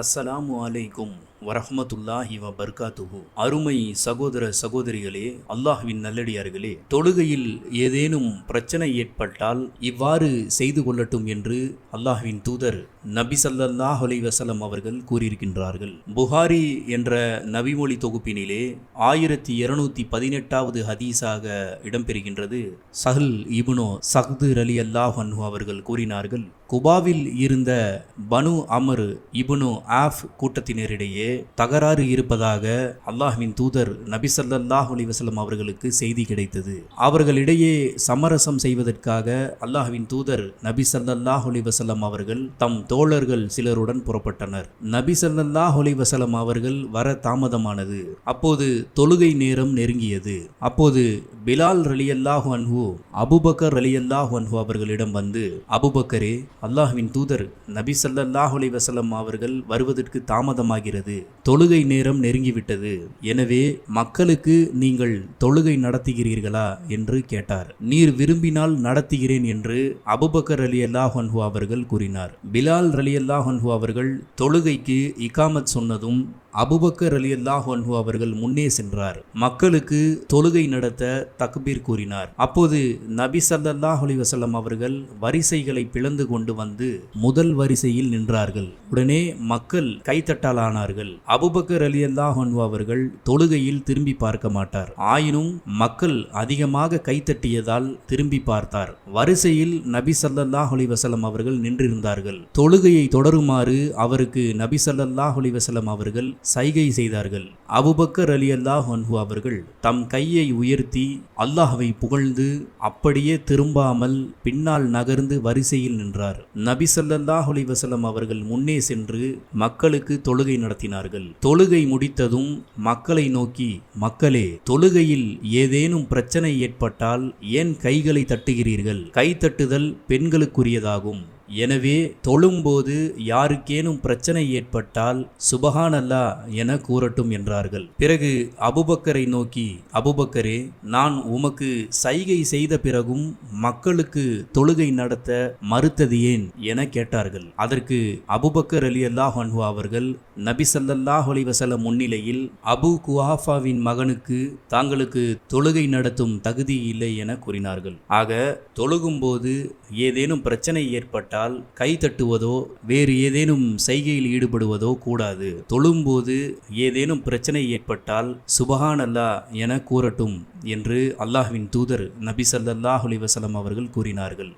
আসসালামু আলাইকুম। வரஹமத்துல்லாஹி வ பர்காத்துஹு அருமை சகோதர சகோதரிகளே அல்லாஹ்வின் நல்லடியார்களே தொழுகையில் ஏதேனும் பிரச்சனை ஏற்பட்டால் இவ்வாறு செய்து கொள்ளட்டும் என்று அல்லாஹ்வின் தூதர் நபி ஸல்லல்லாஹு அலி வசலம் அவர்கள் கூறியிருக்கின்றார்கள். புகாரி என்ற நபிமொழி தொகுப்பினிலே ஆயிரத்தி இருநூத்தி பதினெட்டாவது ஹதீஸாக இடம்பெறுகின்றது. சஹல் இபுனோ சஹது அலி அல்லாஹ் அன்ஹு அவர்கள் கூறினார்கள் குபாவில் இருந்த பனு அமர் இபுனு ஆஃப் கூட்டத்தினரிடையே தகராறு இருப்பதாக அல்லாஹ்வின் தூதர் நபி ஸல்லல்லாஹு அலைஹி அவர்களுக்கு செய்தி கிடைத்தது. அவர்களிடையே சமரசம் செய்வதற்காக அல்லாஹ்வின் தூதர் நபி சல்லாஹ் அலிவசலம் அவர்கள் தம் தோழர்கள் சிலருடன் புறப்பட்டனர். நபி சல்லாஹ் அலிவசலம் அவர்கள் வர தாமதமானது. அப்போது தொழுகை நேரம் நெருங்கியது. அப்போது பிலால் ரலியல்லாஹு அன்ஹு அபுபக்கர் ரலியல்லாஹு அன்ஹு அவர்களிடம் வந்து அபுபக்கரே அல்லாஹ்வின் தூதர் நபி சல்லாஹ் அலைஹி அவர்கள் வருவதற்கு தாமதமாகிறது. தொழுகை நேரம் நெருங்கிவிட்டது. எனவே மக்களுக்கு நீங்கள் தொழுகை நடத்துகிறீர்களா? என்று கேட்டார். நீர் விரும்பினால் நடத்துகிறேன் என்று அபுபக்கர் அலி அல்லாஹன்ஹு அவர்கள் கூறினார். பிலால் அலி அல்லாஹன்ஹு அவர்கள் தொழுகைக்கு இகாமத் சொன்னதும் அபுபக்கர் அலி அல்லாஹன்ஹு அவர்கள் முன்னே சென்றார். மக்களுக்கு தொழுகை நடத்த தக்பீர் கூறினார். அப்போது நபி சல்லாஹ் அலி வசல்லம் அவர்கள் வரிசைகளை பிளந்து கொண்டு வந்து முதல் வரிசையில் நின்றார்கள். உடனே மக்கள் கைத்தட்டாலானார்கள். அபுபக்கர் அலி அல்லாஹன்ஹு அவர்கள் தொழுகையில் திரும்பி பார்க்க மாட்டார். ஆயினும் மக்கள் அதிகமாக கைத்தட்டியதால் திரும்பி பார்த்தார். வரிசையில் நபி சல்லாஹ் அலி வசலம் அவர்கள் நின்றிருந்தார்கள். தொழுகையை தொடருமாறு அவருக்கு நபி சல்லாஹ் அலி வசலம் அவர்கள் சைகை செய்தார்கள். அபுபக்கர் அலி அல்லாஹ் அன்ஹு அவர்கள் தம் கையை உயர்த்தி அல்லாஹவை புகழ்ந்து அப்படியே திரும்பாமல் பின்னால் நகர்ந்து வரிசையில் நின்றார். நபி ஸல்லல்லாஹு அலைஹி அவர்கள் முன்னே சென்று மக்களுக்கு தொழுகை நடத்தினார்கள். தொழுகை முடித்ததும் மக்களை நோக்கி மக்களே தொழுகையில் ஏதேனும் பிரச்சனை ஏற்பட்டால் ஏன் கைகளை தட்டுகிறீர்கள்? கை தட்டுதல் பெண்களுக்குரியதாகும். எனவே தொழும்போது யாருக்கேனும் பிரச்சனை ஏற்பட்டால் சுபஹான் அல்லா என கூறட்டும் என்றார்கள். பிறகு அபுபக்கரை நோக்கி அபுபக்கரே நான் உமக்கு சைகை செய்த பிறகும் மக்களுக்கு தொழுகை நடத்த மறுத்தது ஏன்? என கேட்டார்கள். அதற்கு அபுபக்கர் அலி அல்லாஹ் அன்ஹு அவர்கள் நபி அலிவசல முன்னிலையில் அபு குஹாஃபாவின் மகனுக்கு தாங்களுக்கு தொழுகை நடத்தும் தகுதி இல்லை என கூறினார்கள். ஆக தொழுகும்போது ஏதேனும் பிரச்சனை ஏற்பட்டால் ஏற்பட்டால் கை தட்டுவதோ வேறு ஏதேனும் செய்கையில் ஈடுபடுவதோ கூடாது. தொழும்போது ஏதேனும் பிரச்சனை ஏற்பட்டால் சுபஹான் அல்லா என கூறட்டும் என்று அல்லாஹ்வின் தூதர் நபி சல்லாஹ் அலி வசலம் அவர்கள் கூறினார்கள்.